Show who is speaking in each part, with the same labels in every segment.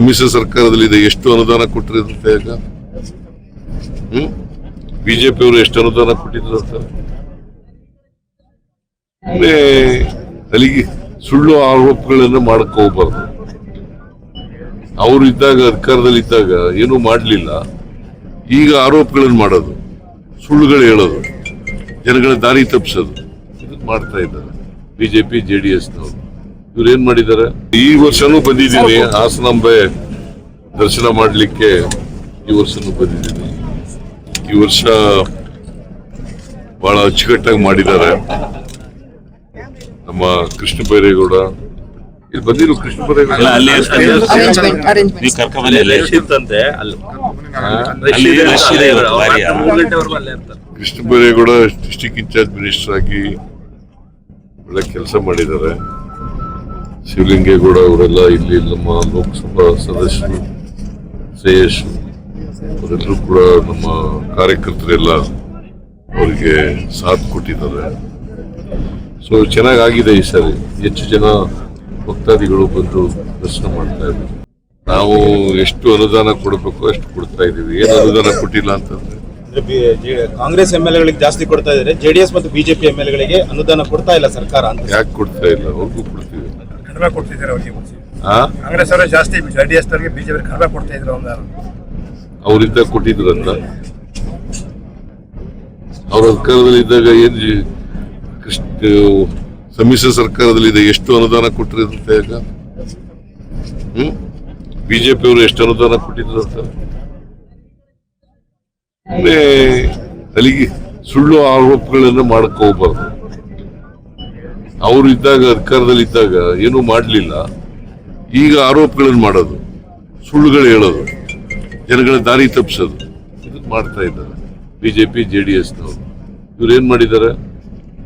Speaker 1: ಸಮ್ಮಿಶ್ರ ಸರ್ಕಾರದಲ್ಲಿ ಇದೆ ಎಷ್ಟು ಅನುದಾನ ಕೊಟ್ಟಿರುತ್ತೆ ಈಗ ಹ್ಮ್? ಬಿಜೆಪಿ ಅವರು ಎಷ್ಟು ಅನುದಾನ ಕೊಟ್ಟಿದ್ರು ಅಂತ? ಅಲ್ಲಿಗೆ ಸುಳ್ಳು ಆರೋಪಗಳನ್ನು ಮಾಡಕ್ ಹೋಗ್ಬಾರ್ದು. ಅವರು ಇದ್ದಾಗ ಅಧಿಕಾರದಲ್ಲಿ ಇದ್ದಾಗ ಏನೂ ಮಾಡಲಿಲ್ಲ. ಈಗ ಆರೋಪಗಳನ್ನು ಮಾಡೋದು, ಸುಳ್ಳುಗಳು ಹೇಳೋದು, ಜನಗಳ ದಾರಿ ತಪ್ಪಿಸೋದು ಇದನ್ನು ಮಾಡ್ತಾ ಇದ್ದಾರೆ. ಬಿಜೆಪಿ, ಜೆ ಡಿ ಎಸ್ನವರು ಇವ್ರು ಏನ್ ಮಾಡಿದ್ದಾರೆ ಈ ವರ್ಷನೂ ಬಂದಿದ್ದೀನಿ ಹಾಸನಾಂಬೆ ದರ್ಶನ ಮಾಡಲಿಕ್ಕೆ ಈ ವರ್ಷನೂ ಬಂದಿದ್ದೀನಿ. ಈ ವರ್ಷ ಬಹಳ ಅಚ್ಚುಕಟ್ಟಾಗಿ ಮಾಡಿದ್ದಾರೆ. ನಮ್ಮ ಕೃಷ್ಣ ಬೈರೇಗೌಡ. ಇಲ್ಲಿ ಬಂದಿರೋ Krishna Byregowda. Krishna Byregowda district in charge minister ಆಗಿ ಒಳ್ಳೆ ಕೆಲಸ ಮಾಡಿದ್ದಾರೆ. ಶಿವಲಿಂಗೇಗೌಡ ಅವರೆಲ್ಲ ಇಲ್ಲಿ ನಮ್ಮ ಲೋಕಸಭಾ ಸದಸ್ಯರು ಶ್ರೇಯಸ್ ಅವರೆಲ್ಲರೂ ಕೂಡ ನಮ್ಮ ಕಾರ್ಯಕರ್ತರೆಲ್ಲ ಅವರಿಗೆ ಸಾಥ್ ಕೊಟ್ಟಿದ್ದಾರೆ. ಸೊ ಚೆನ್ನಾಗಾಗಿದೆ ಈ ಸಾರಿ. ಹೆಚ್ಚು ಜನ ಭಕ್ತಾದಿಗಳು ಬಂದು ದರ್ಶನ ಮಾಡ್ತಾ ಇದ್ದಾರೆ. ನಾವು ಎಷ್ಟು ಅನುದಾನ ಕೊಡಬೇಕು ಅಷ್ಟು ಕೊಡ್ತಾ ಇದ್ದೀವಿ. ಏನು ಅನುದಾನ ಕೊಟ್ಟಿಲ್ಲ ಅಂತಂದ್ರೆ?
Speaker 2: ಕಾಂಗ್ರೆಸ್ ಎಂ ಎಲ್ ಎಗಳಿಗೆ ಜಾಸ್ತಿ ಕೊಡ್ತಾ ಇದ್ದಾರೆ. ಜೆಡಿಎಸ್ ಮತ್ತು ಬಿಜೆಪಿ ಎಂ ಎಲ್ ಗಳಿಗೆ ಅನುದಾನ ಕೊಡ್ತಾ ಇಲ್ಲ ಸರ್ಕಾರ ಅಂತ.
Speaker 1: ಯಾಕೆ ಕೊಡ್ತಾ ಇಲ್ಲ? ಅವ್ರಿಗೂ ಕೊಡ್ತೀವಿ.
Speaker 3: ಕಡಿಮೆ ಕೊಡ್ತಿದ್ದಾರೆ ಅವರಿಗೆ.
Speaker 1: ಆ?
Speaker 3: ಕಾಂಗ್ರೆಸ್ ಅವರು ಜಾಸ್ತಿ ಜೆ ಡಿ ಎಸ್ ಅವರಿಗೆ ಬಿಜೆಪಿ ಕಡಿಮೆ ಕೊಡ್ತಾ ಇದ್ರು ಒಂದು
Speaker 1: ಅವರಿಂದ ಅಂತ ಅವ್ರ ಅಧಿಕಾರದಲ್ಲಿ ಇದ್ದಾಗ ಏನ್ ಸಮ್ಮಿಶ್ರ ಸರ್ಕಾರದಲ್ಲಿ ಇದೆ ಎಷ್ಟು ಅನುದಾನ ಕೊಟ್ಟಿರುತ್ತೆ ಈಗ? ಹ್ಮ್? ಬಿಜೆಪಿ ಅವರು ಎಷ್ಟು ಅನುದಾನ ಕೊಟ್ಟಿದ್ರು ಅಂತ? ಅಲ್ಲಿಗೆ ಸುಳ್ಳು ಆರೋಪಗಳನ್ನು ಮಾಡಕ್ ಹೋಗ್ಬಾರ್ದು ಅವರು ಇದ್ದಾಗ ಅಧಿಕಾರದಲ್ಲಿ ಇದ್ದಾಗ ಏನೂ ಮಾಡಲಿಲ್ಲ. ಈಗ ಆರೋಪಗಳನ್ನು ಮಾಡೋದು ಸುಳ್ಳುಗಳು ಹೇಳೋದು ಜನಗಳ ದಾರಿ ತಪ್ಪಿಸೋದು ಇದನ್ನು ಮಾಡ್ತಾ ಇದ್ದಾರೆ. ಬಿಜೆಪಿ ಜೆ ಡಿ ಎಸ್ನವರು ಇವ್ರು ಏನು ಮಾಡಿದ್ದಾರೆ?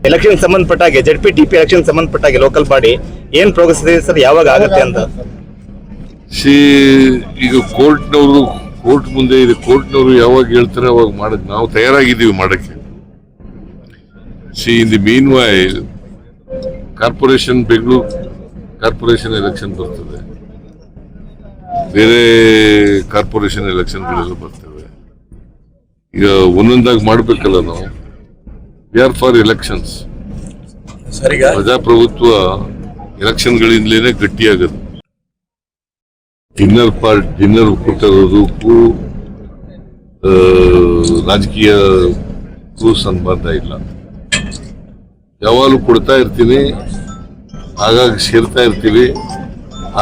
Speaker 2: Election ಸಂಬಂಧಪಟ್ಟಾಗೆ Z P T P election ಸಂಬಂಧಪಟ್ಟಾಗೆ local body ಏನು ಪ್ರೋಗ್ರೆಸ್ ಇದೆ ಸರ್? ಯಾವಾಗ ಆಗುತ್ತೆ ಅಂತ?
Speaker 1: ಸಿ ಈಗ ಕೋರ್ಟ್ನವರು ಕೋರ್ಟ್ ಮುಂದೆ ಇದೆ. ಕೋರ್ಟ್ನವರು ಯಾವಾಗ ಹೇಳ್ತಾರೆ ಅವಾಗ ಮಾಡಕ್ಕೆ ನಾವು ತಯಾರಾಗಿದ್ದೀವಿ ಮಾಡಕ್ಕೆ. See in the meanwhile corporation Bengaluru corporation election ಬರ್ತದೆ. ಬೇರೆ ಕಾರ್ಪೊರೇಷನ್ ಎಲೆಕ್ಷನ್ಗಳೆಲ್ಲ ಬರ್ತವೆ. ಈಗ ಒಂದೊಂದಾಗಿ ಮಾಡಬೇಕಲ್ಲ ನಾವು. ವಿ ಆರ್ ಫಾರ್ ಎಲೆಕ್ಷನ್ಸ್
Speaker 3: ಸರಿ
Speaker 1: ಪ್ರಜಾಪ್ರಭುತ್ವ ಎಲೆಕ್ಷನ್ಗಳಿಂದಲೇ ಗಟ್ಟಿಯಾಗದು. ಡಿನ್ನರ್ ಪಾರ್ಟ್ ಡಿನ್ನರ್ ಕೊಟ್ಟಿರೋದಕ್ಕೂ ಆ, ರಾಜಕೀಯಕ್ಕೂ ಸಂಬಂಧ ಇಲ್ಲ. ಯಾವಾಗಲೂ ಕೊಡ್ತಾ ಇರ್ತೀನಿ ಆಗಾಗ ಸೇರ್ತಾ ಇರ್ತೀವಿ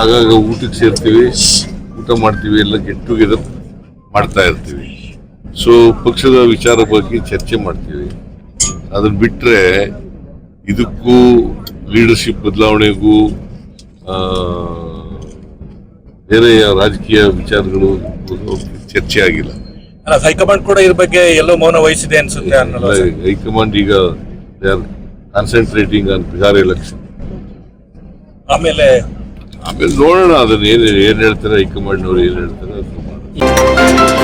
Speaker 1: ಆಗಾಗ ಊಟಕ್ಕೆ ಸೇರ್ತೀವಿ ಊಟ ಮಾಡ್ತೀವಿ ಎಲ್ಲ ಗೆಟ್ ಟುಗೆದರ್ ಮಾಡ್ತಾ ಇರ್ತೀವಿ. ಸೊ ಪಕ್ಷದ ವಿಚಾರ ಬಗ್ಗೆ ಚರ್ಚೆ ಮಾಡ್ತೀವಿ. ಅದನ್ನು ಬಿಟ್ಟರೆ ಇದಕ್ಕೂ ಲೀಡರ್ಶಿಪ್ ಬದಲಾವಣೆಗೂ ಬೇರೆ ರಾಜಕೀಯ ವಿಚಾರಗಳು ಚರ್ಚೆ ಆಗಿಲ್ಲ.
Speaker 3: ಹೈಕಮಾಂಡ್ ಕೂಡ ಇದ್ರ ಬಗ್ಗೆ ಎಲ್ಲೋ ಮೌನ ವಹಿಸಿದೆ ಅನ್ಸುತ್ತೆ
Speaker 1: ಹೈಕಮಾಂಡ್ ಈಗ ಕಾನ್ಸಂಟ್ರೇಟಿಂಗ್ ಆನ್ ಬಿಹಾರ್ ಎಲೆಕ್ಷನ್
Speaker 3: ಆಮೇಲೆ
Speaker 1: ಆಮೇಲೆ ನೋಡೋಣ ಅದನ್ನ ಏನ್ ಏನ್ ಹೇಳ್ತಾರೆ ಹೈಕಮಾಂಡ್ನವ್ರು ಏನ್ ಹೇಳ್ತಾರೆ ಅದನ್ನ ಮಾಡೋಣ